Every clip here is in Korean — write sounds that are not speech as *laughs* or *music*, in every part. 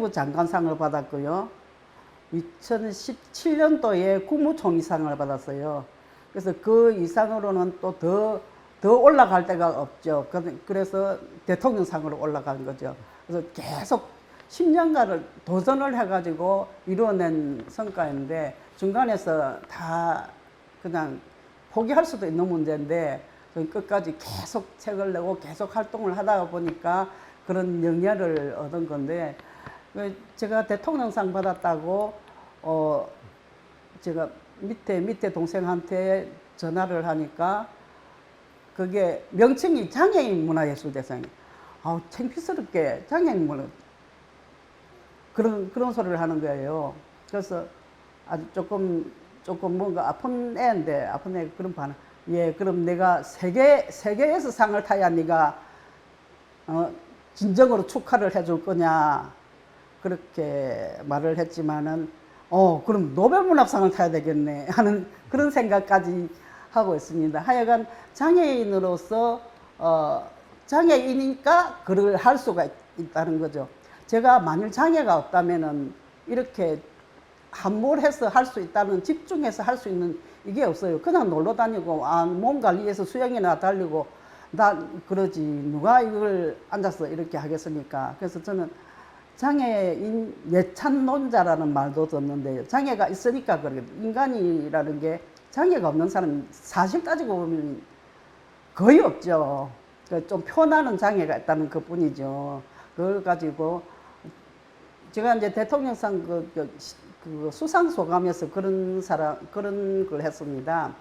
문체부 장관상을 받았고요. 2017년도에 국무총리상을 받았어요. 그래서 그 이상으로는 또 더 더 올라갈 데가 없죠. 그- 그래서 대통령상으로 올라간 거죠. 그래서 계속 10년간을 도전을 해가지고 이루어낸 성과인데 중간에서 다 그냥 포기할 수도 있는 문제인데 끝까지 계속 책을 내고 계속 활동을 하다 보니까 그런 영향을 얻은 건데 그 제가 대통령상 받았다고 어 제가 밑에 밑에 동생한테 전화를 하니까 그게 명칭이 장애인 문화예술대상. 아 창피스럽게 장애인 문화 그런 그런 소리를 하는 거예요. 그래서 아주 조금 조금 뭔가 아픈 애인데 아픈 애 그런 반응. 예, 그럼 내가 세계 세계에서 상을 타야 네가 어, 진정으로 축하를 해줄 거냐 그렇게 말을 했지만은 어 그럼 노벨 문학상을 타야 되겠네 *laughs* 하는 그런 생각까지 하고 있습니다. 하여간 장애인으로서 어, 장애인이니까 그걸 할 수가 있, 있다는 거죠. 제가 만일 장애가 없다면은 이렇게 함몰해서 할 수 있다는 집중해서 할 수 있는 이게 없어요. 그냥 놀러 다니고 아, 몸 관리해서 수영이나 달리고 나 그러지 누가 이걸 앉아서 이렇게 하겠습니까? 그래서 저는 장애인 예찬론자라는 말도 듣는데요. 장애가 있으니까 그래. 인간이라는 게 장애가 없는 사람 사실 따지고 보면 거의 없죠. 그좀 표나는 장애가 있다는 것 뿐이죠. 그걸 가지고 제가 이제 대통령상 그, 그, 시- 그 수상 소감에서 그런 사람 그런 걸 했습니다.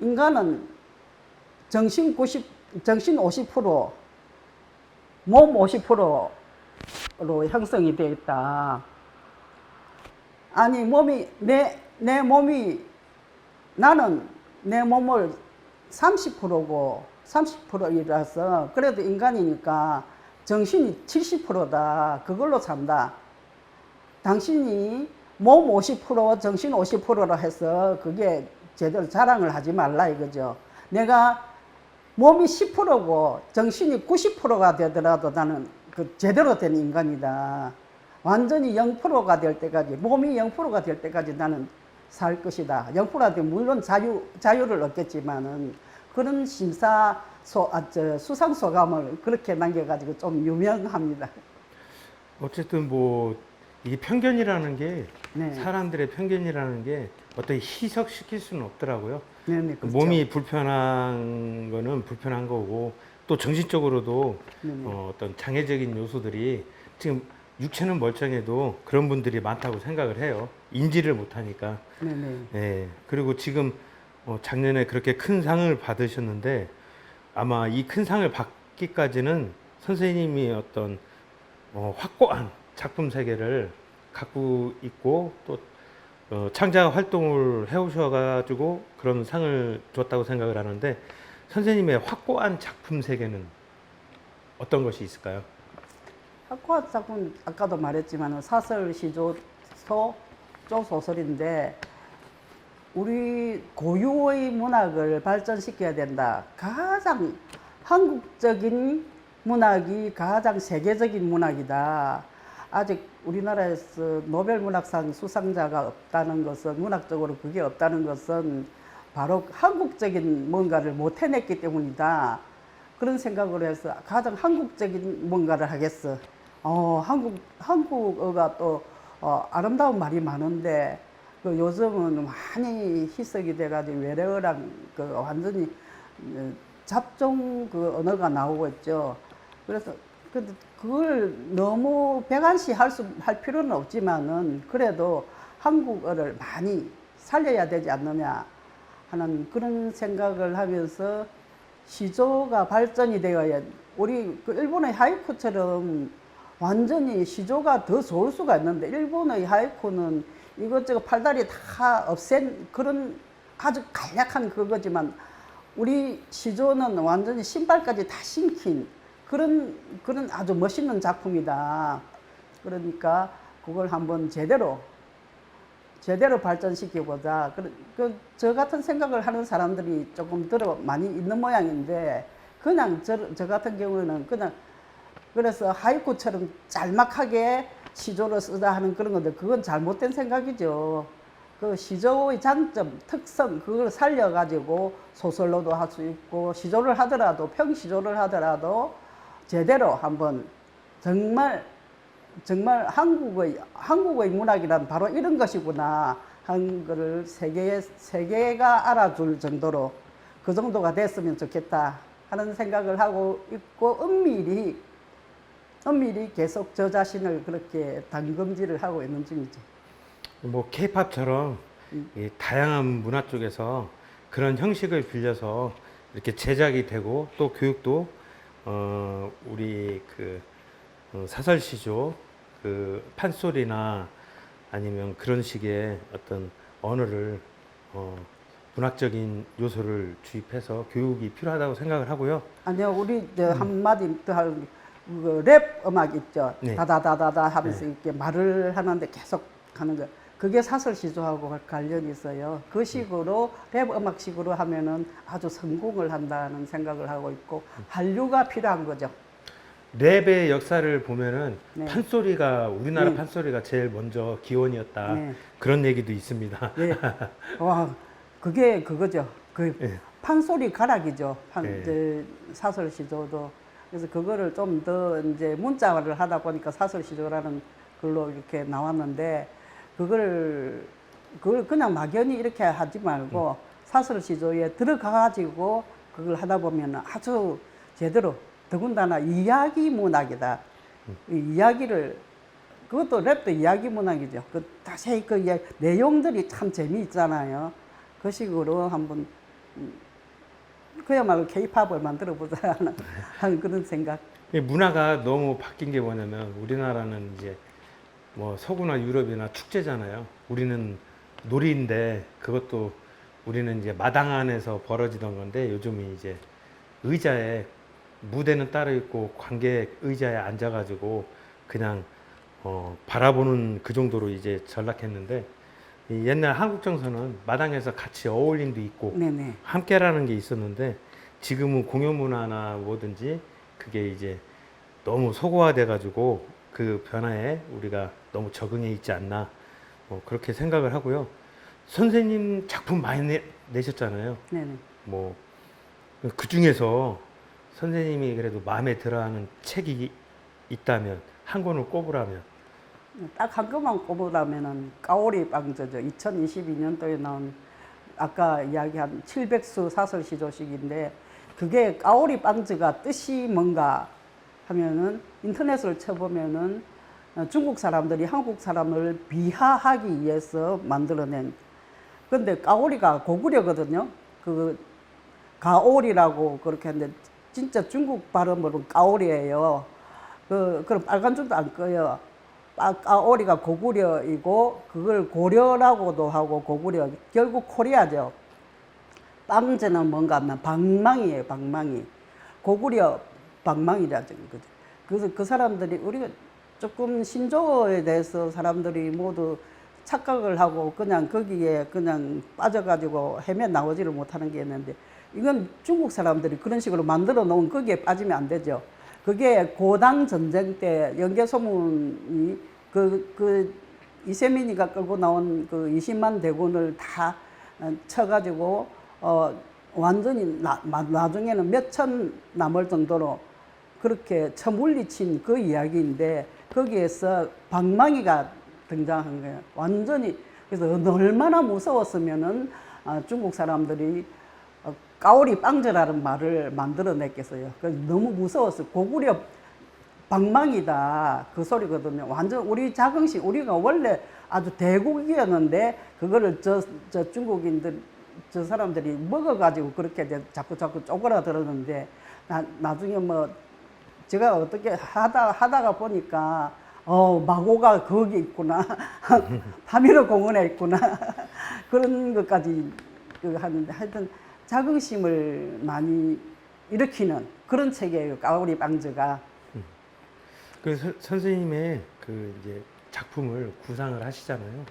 인간은 정신 90, 정신 50%, 몸 50% 로 형성이 되어 있다. 아니 몸이 내 내 몸이 나는 내 몸을 30%고 30%이라서 그래도 인간이니까 정신이 70%다. 그걸로 산다. 당신이 몸 50% 정신 50%라 해서 그게 제대로 자랑을 하지 말라 이거죠. 내가 몸이 10%고 정신이 90%가 되더라도 나는 그 제대로 된 인간이다. 완전히 0%가 될 때까지 몸이 0%가 될 때까지 나는 살 것이다. 0%가 되면 물론 자유 자유를 얻겠지만은 그런 심사 소 아, 저 수상 소감을 그렇게 남겨가지고 좀 유명합니다. 어쨌든 뭐 이게 편견이라는 게 네. 사람들의 편견이라는 게 어떻게 희석시킬 수는 없더라고요. 네 네 그 그렇죠. 몸이 불편한 거는 불편한 거고 또 정신적으로도 네네. 어, 어떤 장애적인 요소들이 지금 육체는 멀쩡해도 그런 분들이 많다고 생각을 해요. 인지를 못하니까. 네네. 예. 그리고 지금 어, 작년에 그렇게 큰 상을 받으셨는데 아마 이 큰 상을 받기까지는 선생님이 어떤 어, 확고한 작품 세계를 갖고 있고 또 어, 창작 활동을 해오셔가지고 그런 상을 줬다고 생각을 하는데 선생님의 확고한 작품 세계는 어떤 것이 있을까요? 학과 작품 아까도 말했지만 사설 시조 소 소설인데 우리 고유의 문학을 발전시켜야 된다. 가장 한국적인 문학이 가장 세계적인 문학이다. 아직 우리나라에서 노벨 문학상 수상자가 없다는 것은 문학적으로 그게 없다는 것은 바로 한국적인 뭔가를 못 해냈기 때문이다. 그런 생각을 해서 가장 한국적인 뭔가를 하겠어. 어, 한국, 한국어가 또, 어, 아름다운 말이 많은데, 그 요즘은 많이 희석이 돼가지고 외래어랑 그 완전히 어, 잡종 그 언어가 나오고 있죠. 그래서, 근데 그걸 너무 배관시 할 수, 할 필요는 없지만은 그래도 한국어를 많이 살려야 되지 않느냐 하는 그런 생각을 하면서 시조가 발전이 되어야 우리 그 일본의 하이쿠처럼 완전히 시조가 더 좋을 수가 있는데 일본의 하이쿠는 이것저것 팔다리 다 없앤 그런 아주 간략한 그거지만 우리 시조는 완전히 신발까지 다 신긴 그런 그런 아주 멋있는 작품이다. 그러니까 그걸 한번 제대로 제대로 발전시켜 보자. 그, 저 같은 생각을 하는 사람들이 조금 들어 많이 있는 모양인데 그냥 저, 저 같은 경우는 그냥 그래서 하이쿠처럼 짤막하게 시조를 쓰다 하는 그런 건데 그건 잘못된 생각이죠. 그 시조의 장점, 특성 그걸 살려가지고 소설로도 할 수 있고 시조를 하더라도 평시조를 하더라도 제대로 한번 정말 정말 한국의 한국의 문학이란 바로 이런 것이구나 하는 거를 세계에 세계가 알아줄 정도로 그 정도가 됐으면 좋겠다 하는 생각을 하고 있고 은밀히 은밀히 계속 저 자신을 그렇게 당금질을 하고 있는 중이죠. 뭐 케이팝처럼 이 다양한 문화 쪽에서 그런 형식을 빌려서 이렇게 제작이 되고 또 교육도 어 우리 그 어, 사설 시조 그 판소리나 아니면 그런 식의 어떤 언어를 어 문학적인 요소를 주입해서 교육이 필요하다고 생각을 하고요. 아니요, 우리 저 한마디 또할랩 음악 있죠. 네. 다다다다다 하면서 이렇게 말을 하는데 계속 하는 거. 그게 사설 시조하고 관련이 있어요. 그 식으로 랩 음악식으로 하면은 아주 성공을 한다는 생각을 하고 있고 한류가 필요한 거죠. 랩의 역사를 보면은 네. 판소리가 우리나라 네. 판소리가 제일 먼저 기원이었다 네. 그런 얘기도 있습니다. 네. *laughs* 와, 그게 그거죠. 그 네. 판소리 가락이죠. 판, 네. 이제 사설 시조도. 그래서 그거를 좀 더 이제 문자화를 하다 보니까 사설 시조라는 걸로 이렇게 나왔는데 그걸 그걸 그냥 막연히 이렇게 하지 말고 사설 시조에 들어가 가지고 그걸 하다 보면 아주 제대로 더군다나 이야기 문학이다. 이 이야기를 그것도 랩도 이야기 문학이죠. 그 자세히 그 이야- 내용들이 참 재미있잖아요. 그 식으로 한번 음, 그야말로 케이팝을 만들어 보자 *laughs* 하는, 그런 생각. 이 문화가 너무 바뀐 게 뭐냐면 우리나라는 이제 뭐 서구나 유럽이나 축제잖아요. 우리는 놀이인데 그것도 우리는 이제 마당 안에서 벌어지던 건데 요즘은 이제 의자에 무대는 따로 있고 관객 의자에 앉아가지고 그냥 어 바라보는 그 정도로 이제 전락했는데 이 옛날 한국 정서는 마당에서 같이 어울림도 있고 네네. 함께라는 게 있었는데 지금은 공연 문화나 뭐든지 그게 이제 너무 소고화돼 가지고 그 변화에 우리가 너무 적응해 있지 않나 뭐 그렇게 생각을 하고요. 선생님 작품 많이 내, 내셨잖아요. 네네. 뭐그 중에서 선생님이 그래도 마음에 들어하는 책이 있다면 한 권을 꼽으라면 딱 한 것만 꼽으라면은 까오리 빵저죠. 2022년도에 나온 아까 이야기한 700수 사설 시조식인데 그게 까오리 빵즈가 뜻이 뭔가 하면은 인터넷을 쳐보면은 어, 중국 사람들이 한국 사람을 비하하기 위해서 만들어낸 근데 까오리가 고구려거든요. 그 가오리라고 그렇게 하는데 진짜 중국 발음으로는 까오리예요. 그 그럼 빨간 줄도 안 꺼요. 빠- 까오리가 고구려이고 그걸 고려라고도 하고 고구려 결국 코리아죠. 빵제는 뭔가 하면 방망이에요, 방망이. 고구려 방망이라는 거죠. 그래서 그 사람들이 우리가 조금 신조어에 대해서 사람들이 모두 착각을 하고 그냥 거기에 그냥 빠져가지고 헤매 나오지를 못하는 게 있는데 이건 중국 사람들이 그런 식으로 만들어 놓은 거기에 빠지면 안 되죠. 그게 고당 전쟁 때 연개소문이 그, 그 이세민이가 끌고 나온 그 20만 대군을 다 어, 쳐가지고 어, 완전히 나, 마- 나중에는 몇 천 남을 정도로 그렇게 처물리친 그 이야기인데 거기에서 방망이가 등장한 거예요. 완전히 그래서 얼마나 무서웠으면은 아, 중국 사람들이 어, 까오리 빵저라는 말을 만들어냈겠어요. 너무 무서웠어요. 고구려 방망이다 그 소리거든요. 완전 우리 자긍심 우리가 원래 아주 대국이었는데 그거를 저, 저 중국인들 저 사람들이 먹어가지고 그렇게 자꾸 자꾸 쪼그라들었는데 나, 나중에 뭐 제가 어떻게 하다 하다가 보니까 어 마고가 거기 있구나 *laughs* 파미르 공원에 있구나 *laughs* 그런 것까지 그 하는데 하여튼 자긍심을 많이 일으키는 그런 책이에요 까오리 빵즈가 그 서- 선생님의 그 이제 작품을 구상을 하시잖아요.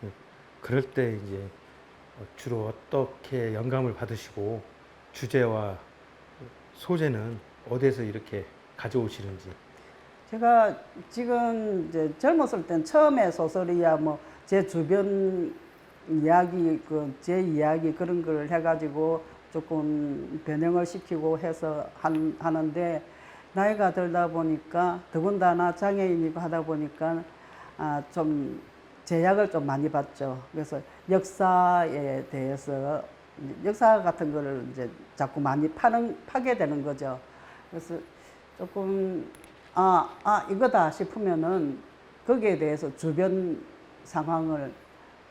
그- 그럴 때 이제 어, 주로 어떻게 영감을 받으시고 주제와 소재는 어디에서 이렇게 가져오시는지. 제가 지금 이제 젊었을 땐 처음에 소설이야 뭐 제 주변 이야기 그 제 이야기 그런 걸 해가지고 조금 변형을 시키고 해서 한, 하는데 나이가 들다 보니까 더군다나 장애인이고 하다 보니까 아, 좀 제약을 좀 많이 받죠. 그래서 역사에 대해서 역사 같은 거를 이제 자꾸 많이 파는 파게 되는 거죠. 그래서 조금 아, 아 이거다 싶으면은 거기에 대해서 주변 상황을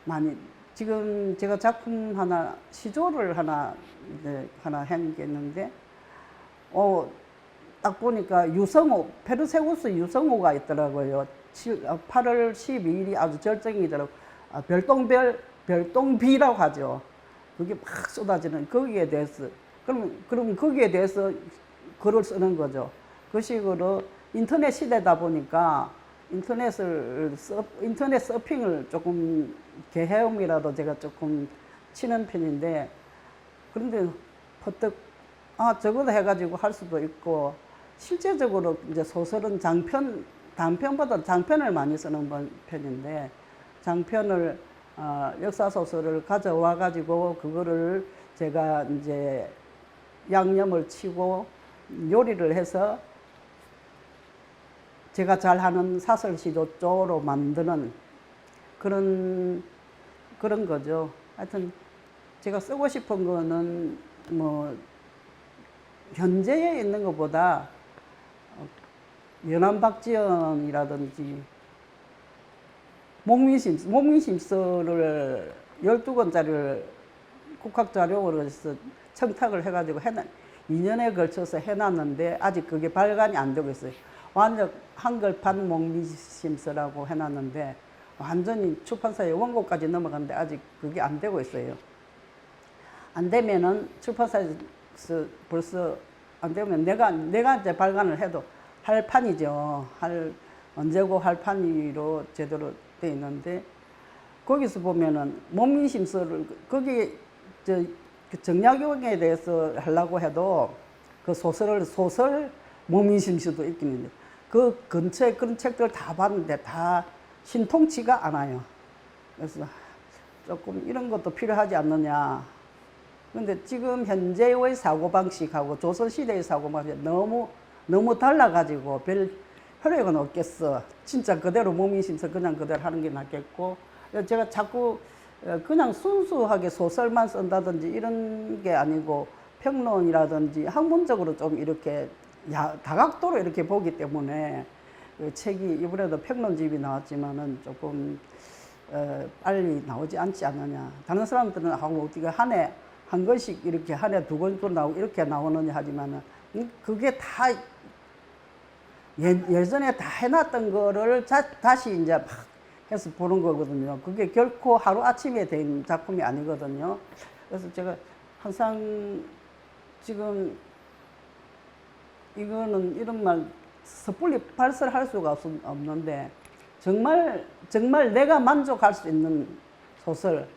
많이 지금 제가 작품 하나 시조를 하나 이제 하나 한 게 있는데 어, 딱 보니까 유성호 페르세우스 유성호가 있더라고요. 8월 12일이 아주 절정이더라고. 아, 별똥별 별똥비라고 하죠. 그게 막 쏟아지는 거기에 대해서 그럼 그럼 거기에 대해서 글을 쓰는 거죠. 그 식으로 인터넷 시대다 보니까 인터넷을 서, 인터넷 서핑을 조금 개헤엄이라도 제가 조금 치는 편인데 그런데 퍼뜩 아 저거도 해가지고 할 수도 있고 실제적으로 이제 소설은 장편 단편보다 장편을 많이 쓰는 번- 편인데 장편을 어, 역사 소설을 가져와 가지고 그거를 제가 이제 양념을 치고 요리를 해서 제가 잘하는 사설 시조 쪽으로 만드는 그런 그런 거죠. 하여튼 제가 쓰고 싶은 거는 뭐 현재에 있는 것보다 어, 연안박지연이라든지 목민심 목민심서를 12권짜리를 국학자료로 해서 청탁을 해가지고 해놨 2년에 걸쳐서 해놨는데 아직 그게 발간이 안 되고 있어요. 완전 한글판 목민심서라고 해놨는데 완전히 출판사에 원고까지 넘어갔는데 아직 그게 안 되고 있어요. 안 되면은 출판사에서 벌써 안 되면 내가 내가 이제 발간을 해도 할 판이죠. 할 언제고 할 판이로 제대로 돼 있는데 거기서 보면은 목민심서를 거기 저그 정약용에 대해서 하려고 해도 그 소설을 소설 목민심서도 있긴 있는데 그 근처에 그런 책들 다 봤는데 다 신통치가 않아요. 그래서 조금 이런 것도 필요하지 않느냐. 근데 지금 현재의 사고방식하고 조선시대의 사고방식이 너무, 너무 달라가지고 별 효력은 없겠어. 진짜 그대로 몸이심서 그냥 그대로 하는 게 낫겠고. 제가 자꾸 어, 그냥 순수하게 소설만 쓴다든지 이런 게 아니고 평론이라든지 학문적으로 좀 이렇게 야- 다각도로 이렇게 보기 때문에 그 책이 이번에도 평론집이 나왔지만은 조금 어, 빨리 나오지 않지 않느냐. 다른 사람들은 하고 어떻게 한 해 한 권씩 이렇게 한 해 두 권도 나오고 이렇게 나오느냐 하지만은 음, 그게 다 예, 예전에 다 해놨던 거를 자, 다시 이제 막 해서 보는 거거든요. 그게 결코 하루 아침에 된 작품이 아니거든요. 그래서 제가 항상 지금 이거는 이런 말 섣불리 발설할 수가 없, 없는데 정말 정말 내가 만족할 수 있는 소설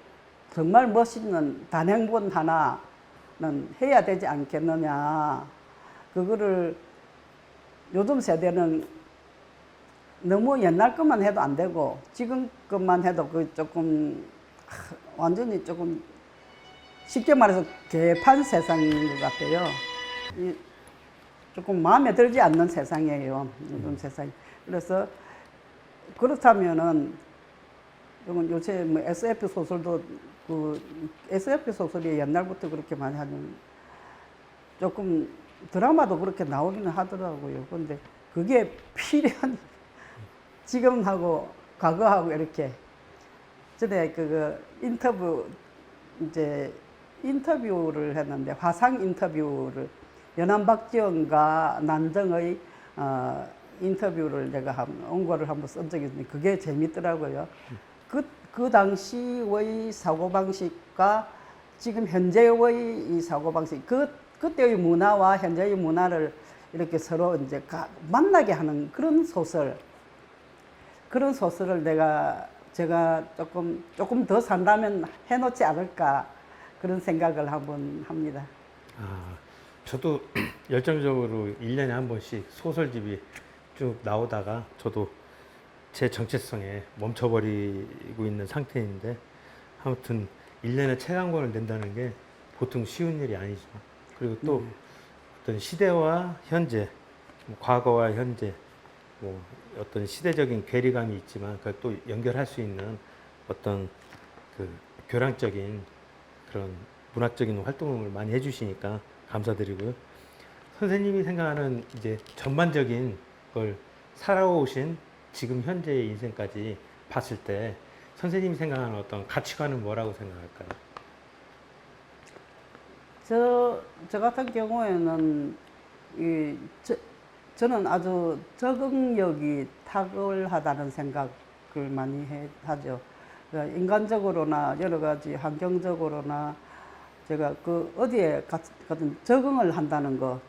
정말 멋있는 단행본 하나는 해야 되지 않겠느냐 그거를 요즘 세대는 너무 옛날 것만 해도 안 되고 지금 것만 해도 그 조금 하, 완전히 조금 쉽게 말해서 개판 세상인 것 같아요. 이 조금 마음에 들지 않는 세상이에요. 요즘 세상. 그래서 그렇다면은 이건 요새 뭐 SF 소설도 그 SF 소설이 옛날부터 그렇게 많이 하는 조금 드라마도 그렇게 나오기는 하더라고요. 근데 그게 필요한 *laughs* 지금하고 과거하고 이렇게 전에 그 인터뷰 이제 인터뷰를 했는데 화상 인터뷰를 연안박지원과 난정의 어, 인터뷰를 내가 한 원고를 한번 쓴 적이 있는데 그게 재밌더라고요. 그, 그 당시의 사고방식과 지금 현재의 이 사고방식, 그, 그때의 문화와 현재의 문화를 이렇게 서로 이제 가- 만나게 하는 그런 소설, 그런 소설을 내가 제가 조금 조금 더 산다면 해놓지 않을까 그런 생각을 한번 합니다. 아, 저도 *clears throat* 열정적으로 1년에 한 번씩 소설집이 쭉 나오다가 저도 제 정체성에 멈춰버리고 있는 상태인데 아무튼 1년에 책 한 권을 낸다는 게 보통 쉬운 일이 아니죠. 그리고 또 음. 어떤 시대와 현재, 뭐 과거와 현재, 뭐 어떤 시대적인 괴리감이 있지만 그걸 또 연결할 수 있는 어떤 그 교량적인 그런 문학적인 활동을 많이 해주시니까 감사드리고요. 선생님이 생각하는 이제 전반적인 걸 살아오신 지금 현재의 인생까지 봤을 때 선생님이 생각하는 어떤 가치관은 뭐라고 생각할까요? 저, 저 같은 경우에는 이, 저, 저는 아주 적응력이 탁월하다는 생각을 많이 해, 하죠. 그러니까 인간적으로나 여러 가지 환경적으로나 제가 그 어디에 가- 가든 적응을 한다는 거.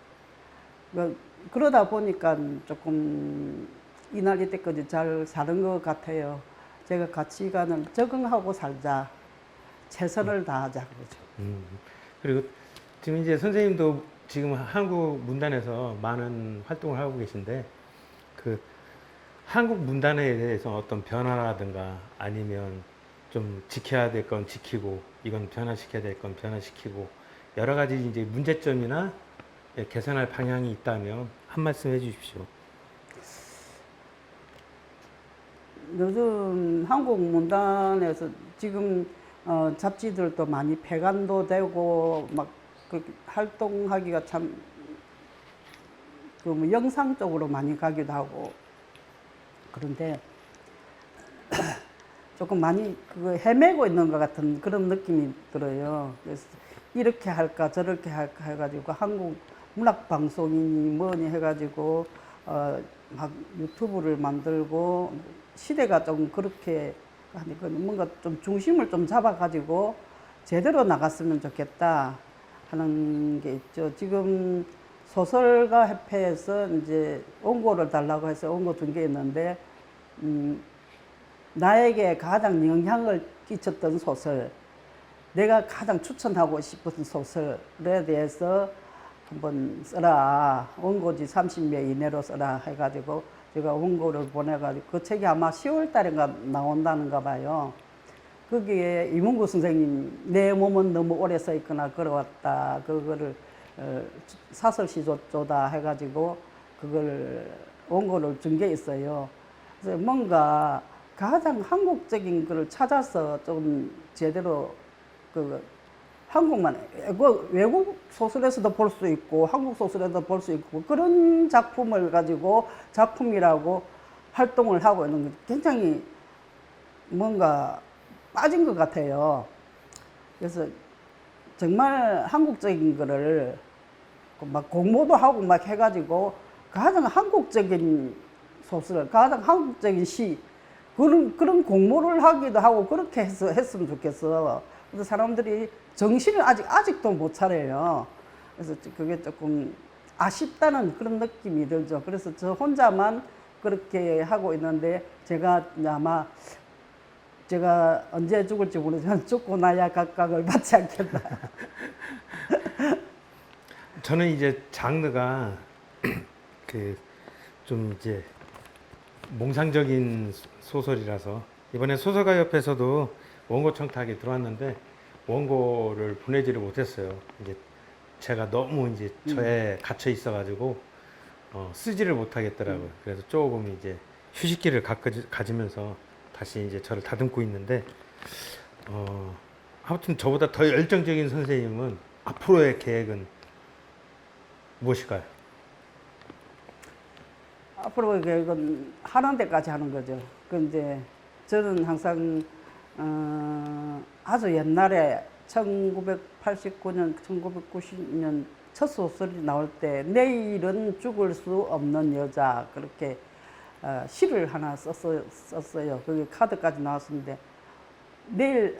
그- 그러다 보니까 조금 이날 이때까지 잘 사는 것 같아요. 제가 가치관을 적응하고 살자. 최선을 다하자. 그러죠. 음, 그리고 지금 이제 선생님도 지금 한국 문단에서 많은 활동을 하고 계신데 그 한국 문단에 대해서 어떤 변화라든가 아니면 좀 지켜야 될 건 지키고 이건 변화시켜야 될 건 변화시키고 여러 가지 이제 문제점이나 예, 개선할 방향이 있다면 한 말씀 해주십시오. 요즘 한국 문단에서 지금 어, 잡지들도 많이 폐간도 되고 막 그렇게 활동하기가 참 그 뭐 영상 쪽으로 많이 가기도 하고 그런데 조금 많이 그거 헤매고 있는 것 같은 그런 느낌이 들어요. 그래서 이렇게 할까 저렇게 할까 해가지고 한국 문학 방송이니 뭐니 해가지고 어 막 유튜브를 만들고 시대가 좀 그렇게 하니까 뭔가 좀 중심을 좀 잡아가지고 제대로 나갔으면 좋겠다 하는 게 있죠. 지금 소설가 협회에서 이제 원고를 달라고 해서 원고 준 게 있는데 음, 나에게 가장 영향을 끼쳤던 소설, 내가 가장 추천하고 싶은 소설에 대해서 한번 써라. 원고지 30매 이내로 써라 해가지고 제가 원고를 보내가지고 그 책이 아마 10월 달인가 나온다는가 봐요. 거기에 이문구 선생님 내 몸은 너무 오래 써 있거나 걸어왔다. 그거를 어, 사설 시조조다 해가지고 그걸 원고를 준 게 있어요. 그래서 뭔가 가장 한국적인 거를 찾아서 좀 제대로 그 한국만 외국, 외국 소설에서도 볼 수 있고 한국 소설에도 볼 수 있고 그런 작품을 가지고 작품이라고 활동을 하고 있는 게 굉장히 뭔가 빠진 것 같아요. 그래서 정말 한국적인 거를 그막 공모도 하고 막 해가지고 가장 한국적인 소설, 가장 한국적인 시 그런 그런 공모를 하기도 하고 그렇게 해서 했으면 좋겠어. 그래서 사람들이 정신을 아직 아직도 못 차려요. 그래서 그게 조금 아쉽다는 그런 느낌이 들죠. 그래서 저 혼자만 그렇게 하고 있는데 제가 아마 제가 언제 죽을지 모르지만 *laughs* 죽고 나야 각각을 *laughs* 받지 않겠다. 저는 이제 장르가 *clears throat* 그 좀 이제 몽상적인 소설이라서 이번에 소설가 협회에서도 원고 청탁이 들어왔는데 원고를 보내지를 못했어요. 이제 제가 너무 이제 저에 갇혀 있어가지고 어, 쓰지를 못하겠더라고요. 그래서 조금 이제 휴식기를 가지, 가지 면서 다시 이제 저를 다듬고 있는데 어, 아무튼 저보다 더 열정적인 선생님은 앞으로의 계획은 무엇일까요? 앞으로 이건 하는 데까지 하는 거죠. 그런데 저는 항상 어, 아주 옛날에 1989년, 1990년 첫 소설이 나올 때 내일은 죽을 수 없는 여자 그렇게 어, 시를 하나 썼어요. 썼어요. 그게 카드까지 나왔었는데 내일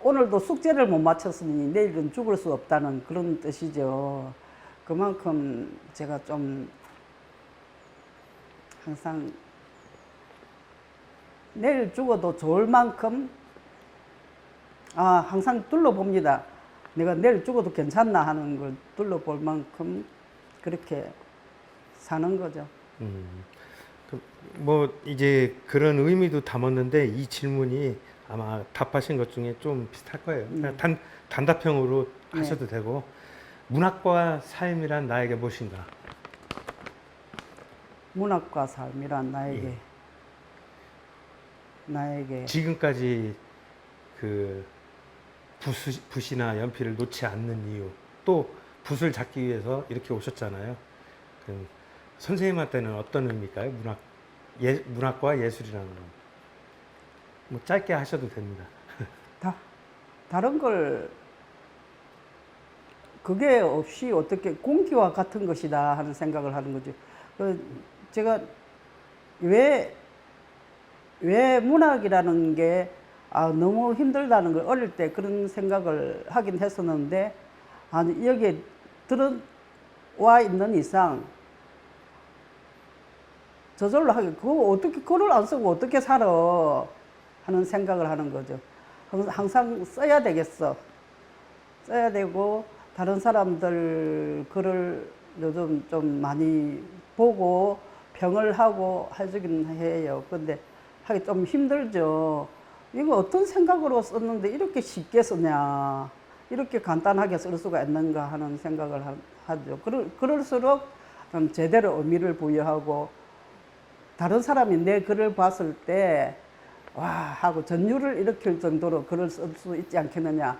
오늘도 숙제를 못 마쳤으니 내일은 죽을 수 없다는 그런 뜻이죠. 그만큼 제가 좀 항상 내일 죽어도 좋을 만큼 아 항상 둘러봅니다. 내가 내일 죽어도 괜찮나 하는 걸 둘러볼 만큼 그렇게 사는 거죠. 음, 그, 뭐 이제 그런 의미도 담았는데 이 질문이 아마 답하신 것 중에 좀 비슷할 거예요. 음. 단 단답형으로 네. 하셔도 되고 문학과 삶이란 나에게 무엇인가? 문학과 삶이란 나에게 예. 나에게 지금까지 그 붓, 붓이나 연필을 놓지 않는 이유 또 붓을 잡기 위해서 이렇게 오셨잖아요. 그 선생님한테는 어떤 의미일까요? 문학 예, 문학과 예술이라는 건. 뭐 짧게 하셔도 됩니다. *laughs* 다 다른 걸 그게 없이 어떻게 공기와 같은 것이다 하는 생각을 하는 거죠. 그 제가 왜, 왜 문학이라는 게 아, 너무 힘들다는 걸 어릴 때 그런 생각을 하긴 했었는데 아니, 여기에 들어와 있는 이상 저절로 하게 그거 어떻게 글을 안 쓰고 어떻게 살아 하는 생각을 하는 거죠. 항- 항상 써야 되겠어. 써야 되고 다른 사람들 글을 요즘 좀 많이 보고 평을 하고 해주긴 해요. 근데 하기 좀 힘들죠. 이거 어떤 생각으로 썼는데 이렇게 쉽게 쓰냐. 이렇게 간단하게 쓸 수가 있는가 하는 생각을 하- 하죠. 그럴, 그럴수록 좀 제대로 의미를 부여하고 다른 사람이 내 글을 봤을 때, 와, 하고 전율을 일으킬 정도로 글을 쓸 수 있지 않겠느냐.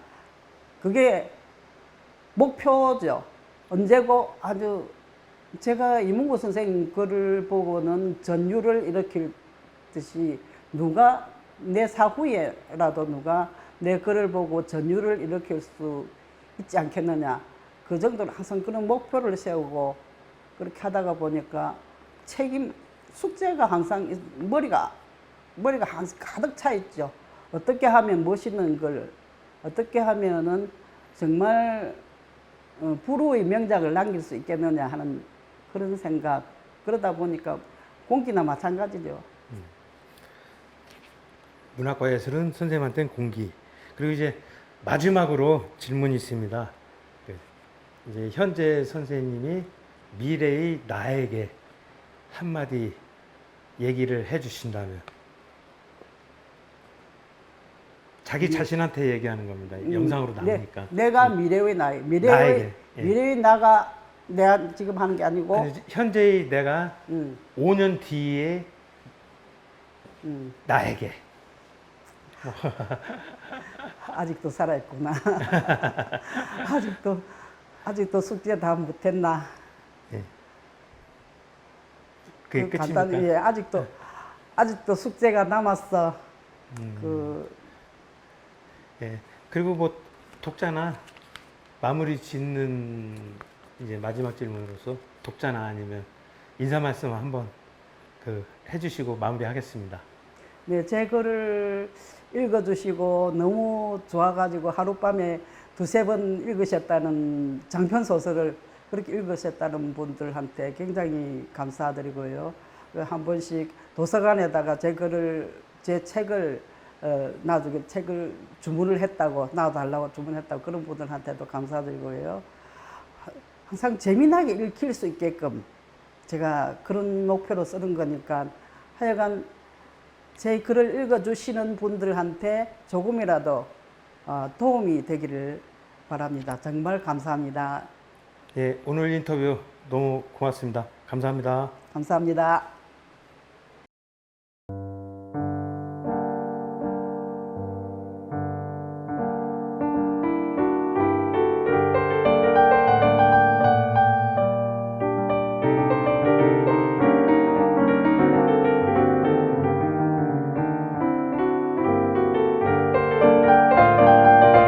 그게 목표죠. 언제고 아주 제가 이문구 선생님 글을 보고는 전율을 일으킬 듯이 누가 내 사후에라도 누가 내 글을 보고 전율을 일으킬 수 있지 않겠느냐. 그 정도로 항상 그런 목표를 세우고 그렇게 하다가 보니까 책임, 숙제가 항상 있- 머리가, 머리가 항상 가득 차 있죠. 어떻게 하면 멋있는 걸, 어떻게 하면은 정말 어, 불후의 명작을 남길 수 있겠느냐 하는 그런 생각. 그러다 보니까 공기나 마찬가지죠. 문학과 예술은 선생님한테는 공기. 그리고 이제 마지막으로 질문이 있습니다. 그 이제 현재 선생님이 미래의 나에게 한마디 얘기를 해주신다면 자기 자신한테 얘기하는 겁니다. 음, 영상으로 내- 나오니까. 내 가 미래의 나이, 미래의 나에게, 예. 미래의 나가 내가 지금 하는 게 아니고, 현재의 내가 음, 5년 뒤에 음, 나에게 *laughs* 아직도 살아있구나. *laughs* 아직도 아직도 숙제 다 못했나. 그게 그 끝입니까? 간단히 예, 아직도 아직도 숙제가 남았어. 음. 그 예. 그리고 뭐 독자나 마무리 짓는 이제 마지막 질문으로서 독자나 아니면 인사 말씀 한번 그 해주시고 마무리하겠습니다. 네, 제 글을 읽어주시고 너무 좋아가지고 하룻밤에 두세 번 읽으셨다는 장편 소설을 그렇게 읽으셨다는 분들한테 굉장히 감사드리고요. 그한 번씩 도서관에다가 제 글을 제 책을 어, 놔주게 책을 주문을 했다고 놔달라고 주문했다고 그런 분들한테도 감사드리고요. 항상 재미나게 읽힐 수 있게끔 제가 그런 목표로 쓰는 거니까 하여간 제 글을 읽어주시는 분들한테 조금이라도 어, 도움이 되기를 바랍니다. 정말 감사합니다. 예, 오늘 인터뷰 너무 고맙습니다. 감사합니다. 감사합니다.